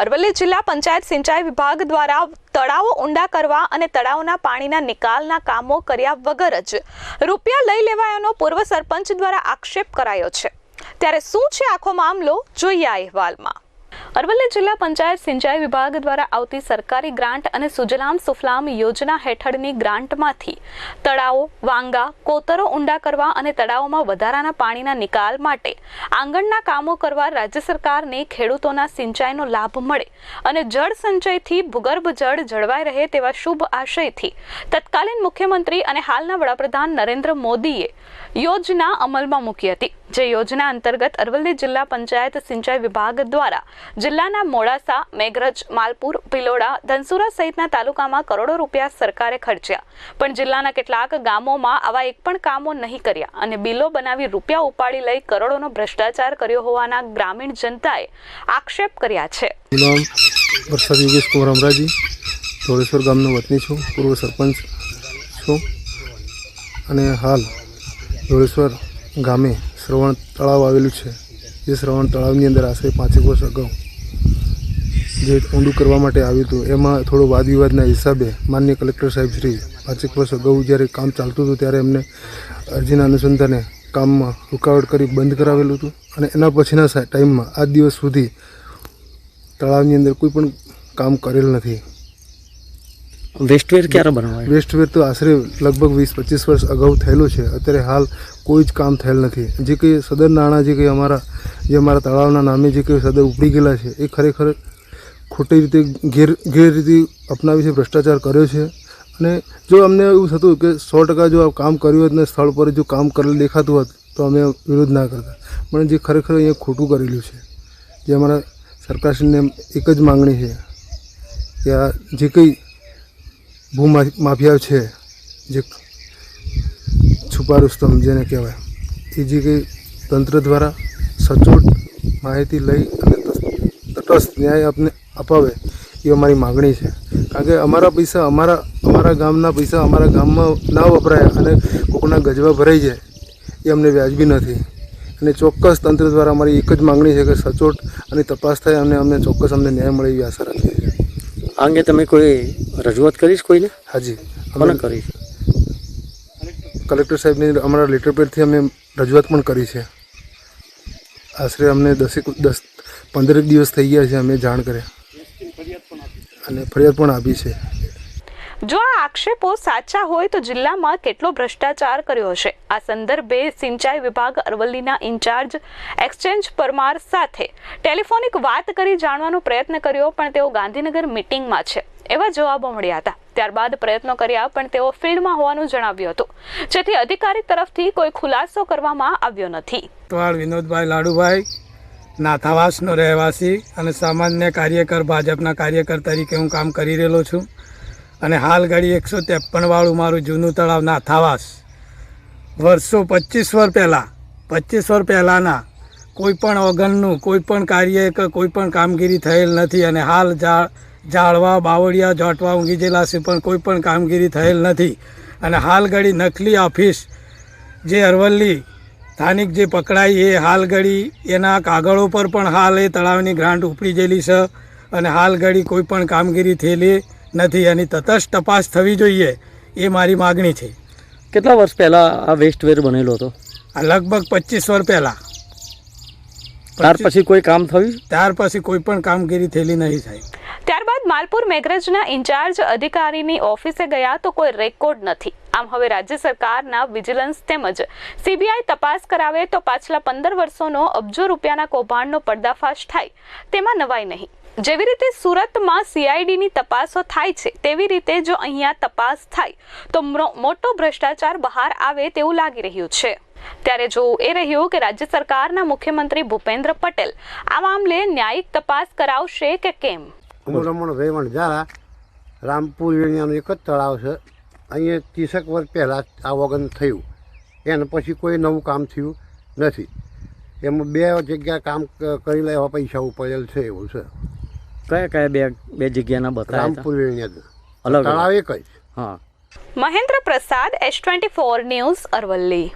અરવલ્લી જિલ્લા પંચાયત સિંચાઈ વિભાગ દ્વારા તળાવો ઊંડા કરવા અને તળાવના પાણીના નિકાલના કામો કર્યા વગર જ રૂપિયા લઈ લેવાયાનો પૂર્વ સરપંચ દ્વારા આક્ષેપ કરાયો છે. ત્યારે શું છે આખો મામલો? જોઈએ અહેવાલમાં. અરવલ્લી જિલ્લા પંચાયત સિંચાઈ વિભાગ દ્વારા આવતી સરકારી ગ્રાન્ટ અને સુજલામ સુફલામ યોજના હેઠળની ગ્રાન્ટમાંથી તળાવો, વાંગા, કોતરો ઊંડા કરવા અને તળાવોમાં વધારાના પાણીના નિકાલ માટે આંગણના કામો કરવા રાજ્ય સરકારને ખેડૂતોના સિંચાઈનો લાભ મળે અને જળ સંચયથી ભૂગર્ભ જળ જળવાઈ રહે તેવા શુભ આશયથી તત્કાલીન મુખ્યમંત્રી અને હાલના વડાપ્રધાન નરેન્દ્ર મોદીએ યોજના અમલમાં મૂકી હતી. જે યોજના અંતર્ગત અરવલ્લી જિલ્લા પંચાયત સિંચાઈ વિભાગ દ્વારા જિલ્લાના મોડાસા, મેઘરજ, માલપુર, ભિલોડા, ધનસુરા સહિતના તાલુકામાં કરોડો રૂપિયા સરકારે ખર્ચ્યા. પણ જિલ્લાના કેટલાક ગામોમાં આવા એક પણ કામો નહીં કર્યા અને બિલો બનાવી રૂપિયા ઉપાડી લઈ કરોડોનો ભ્રષ્ટાચાર કર્યો હોવાના ગ્રામીણ જનતાએ આક્ષેપ કર્યા છે. ગામનો વતની છું, પૂર્વ સરપંચ છું અને હાલ ધોળેશ્વર ગામે શ્રવણ તળાવ આવેલું છે. એ શ્રવણ તળાવની અંદર આશરે પાંચેક વર્ષ અગાઉ જે ઊંડું કરવા માટે આવ્યું હતું, એમાં થોડો વાદ વિવાદના હિસાબે માન્ય કલેક્ટર સાહેબ શ્રી પાંચેક વર્ષ અગાઉ જ્યારે કામ ચાલતું હતું, ત્યારે એમને અરજીના અનુસંધાને કામમાં રૂકાવટ કરી બંધ કરાવેલું હતું અને એના પછીના ટાઈમમાં આજ દિવસ સુધી તળાવની અંદર કોઈ પણ કામ કરેલ નથી. વેસ્ટવેર ક્યારે બનાવાય? વેસ્ટવેર તો આશરે લગભગ વીસ પચીસ વર્ષ અગાઉ થયેલું છે. અત્યારે હાલ કોઈ જ કામ થયેલ નથી. જે કંઈ સદર નાણાં જે કંઈ અમારા જે અમારા તળાવના નામે જે કંઈ સદર ઉપડી ગયેલા છે એ ખરેખર ખોટી રીતે ગેર ગેરરીતિ અપનાવી છે ભ્રષ્ટાચાર કર્યો છે. અને જો અમને એવું થતું કે સો ટકા જો આ કામ કર્યું હોત ને સ્થળ પર જો કામ કરેલું દેખાતું હોત તો અમે વિરોધ ના કરતા. પણ જે ખરેખર અહીંયા ખોટું કરેલું છે જે અમારા સરકારશ્રીને એક જ માંગણી છે કે આ જે કંઈ ભૂ માફિયા છે, જે છુપા રુસ્તમ જેને કહેવાય. એ જે કંઈ તંત્ર દ્વારા સચોટ માહિતી લઈ અને તટસ્થ ન્યાય આપને અપાવે, એ અમારી માગણી છે. કારણ કે અમારા પૈસા અમારા અમારા ગામના પૈસા અમારા ગામમાં ના વપરાય અને કોકના ગજવા ભરાઈ જાય, એ અમને વ્યાજબી નથી. અને ચોક્કસ તંત્ર દ્વારા અમારી એક જ માગણી છે કે સચોટ અને તપાસ થાય અને અમને ચોક્કસ અમને ન્યાય મળે એવી આશા રાખીએ છીએ. આ અંગે તમે કોઈ રજૂઆત કરીશ કોઈને? હાજી. કોને કરીશ કરી? કલેક્ટર સાહેબની અમારા લેટર પેડથી અમે રજૂઆત પણ કરી છે. આશરે અમને દસેક દસ પંદરેક દિવસ થઈ ગયા છે અમે જાણ કર્યા. અને ફરિયાદ પણ આપી છે. જો આ આક્ષેપો સાચા હોય તો જિલ્લામાં કેટલો ભ્રષ્ટાચાર કર્યો હશે? આ સંદર્ભે સિંચાઈ વિભાગ અરવલ્લીના ઇન્ચાર્જ એક્સચેન્જ પરમાર સાથે ટેલિફોનિક વાત કરી જાણવાનો પ્રયત્ન કર્યો, પણ તેઓ ગાંધીનગર મિટિંગમાં છે. એવા જવાબો મળ્યા હતા. ત્યારબાદ પ્રયત્નો કર્યા, પણ તેઓ ફિલ્ડમાં હોવાનું જણાવ્યું હતું. જેથી અધિકારી તરફથી કોઈ ખુલાસો કરવામાં આવ્યો નથી. વિનોદભાઈ લાડુભાઈ, નાથાવાસનો રહેવાસી અને સામાન્ય કાર્યકર, ભાજપના કાર્યકર તરીકે હું કામ કરી રહેલો છું. અને હાલ ઘડી એકસો ત્રેપનવાળું મારું જૂનું તળાવ નાથાવાસ વર્ષો પચીસ વર્ષ પહેલાં, પચીસ વર્ષ પહેલાંના કોઈપણ ઓગનનું કોઈ પણ કાર્ય કે કોઈ પણ કામગીરી થયેલ નથી અને હાલ જા ઝાડવા બાવળિયા, જોટવા, ઊંઘી ગયેલા છે પણ કોઈ પણ કામગીરી થયેલ નથી. અને હાલ ઘડી નકલી ઓફિસ જે અરવલ્લી સ્થાનિક જે પકડાઈ એ હાલ ઘડી એના કાગળો પર પણ હાલ એ તળાવની ગ્રાન્ટ ઉપડી ગયેલી છે. અને હાલ ઘડી કોઈ પણ કામગીરી થયેલી નથી એની તટસ્થ તપાસ થવી જોઈએ એ મારી માગણી છે. કેટલા વર્ષ પહેલાં આ વેસ્ટવેર બનેલો હતો? આ લગભગ પચીસ વર્ષ પહેલાં. ત્યાર પછી કોઈ કામ થયું? ત્યાર પછી કોઈ પણ કામગીરી થયેલી નહીં સાહેબ ત્યારબાદ માલપુર મેઘરજના ઇન્ચાર્જ અધિકારીની ઓફિસે ગયા તો કોઈ રેકોર્ડ નથી. આમ હવે રાજ્ય સરકારના વિજિલન્સ તેમજ સીબીઆઈ તપાસ કરાવે તો પાછલા પંદર વર્ષોનો અબજો રૂપિયાના કૌભાંડનો પર્દાફાશ થાય. તેમાં નવાઈ નહીં. જેવી રીતે સુરતમાં સીઆઈડીની તપાસો થાય છે, તેવી રીતે જો અહીંયા તપાસ થાય, તો મોટો ભ્રષ્ટાચાર બહાર આવે તેવું લાગી રહ્યું છે. ત્યારે જોવું એ રહ્યું કે રાજ્ય સરકારના મુખ્યમંત્રી ભૂપેન્દ્ર પટેલ આ મામલે ન્યાયિક તપાસ કરાવશે કે કેમ? રમણ રેવણ ઝાલા, રામપુર યુનિયાનું એક જ તળાવ છે. અહીંયા ત્રીસેક વર્ષ પહેલાં આ વગન થયું. એને પછી કોઈ નવું કામ થયું નથી. એમાં બે જગ્યા કામ કરી લેવા પૈસા ઉપડેલ છે એવું છે. કયા કયા બે બે જગ્યાના બતાવ્યા અલગ તળાવ એક જ. હા. Mahendra Prasad S twenty four news Aravalli.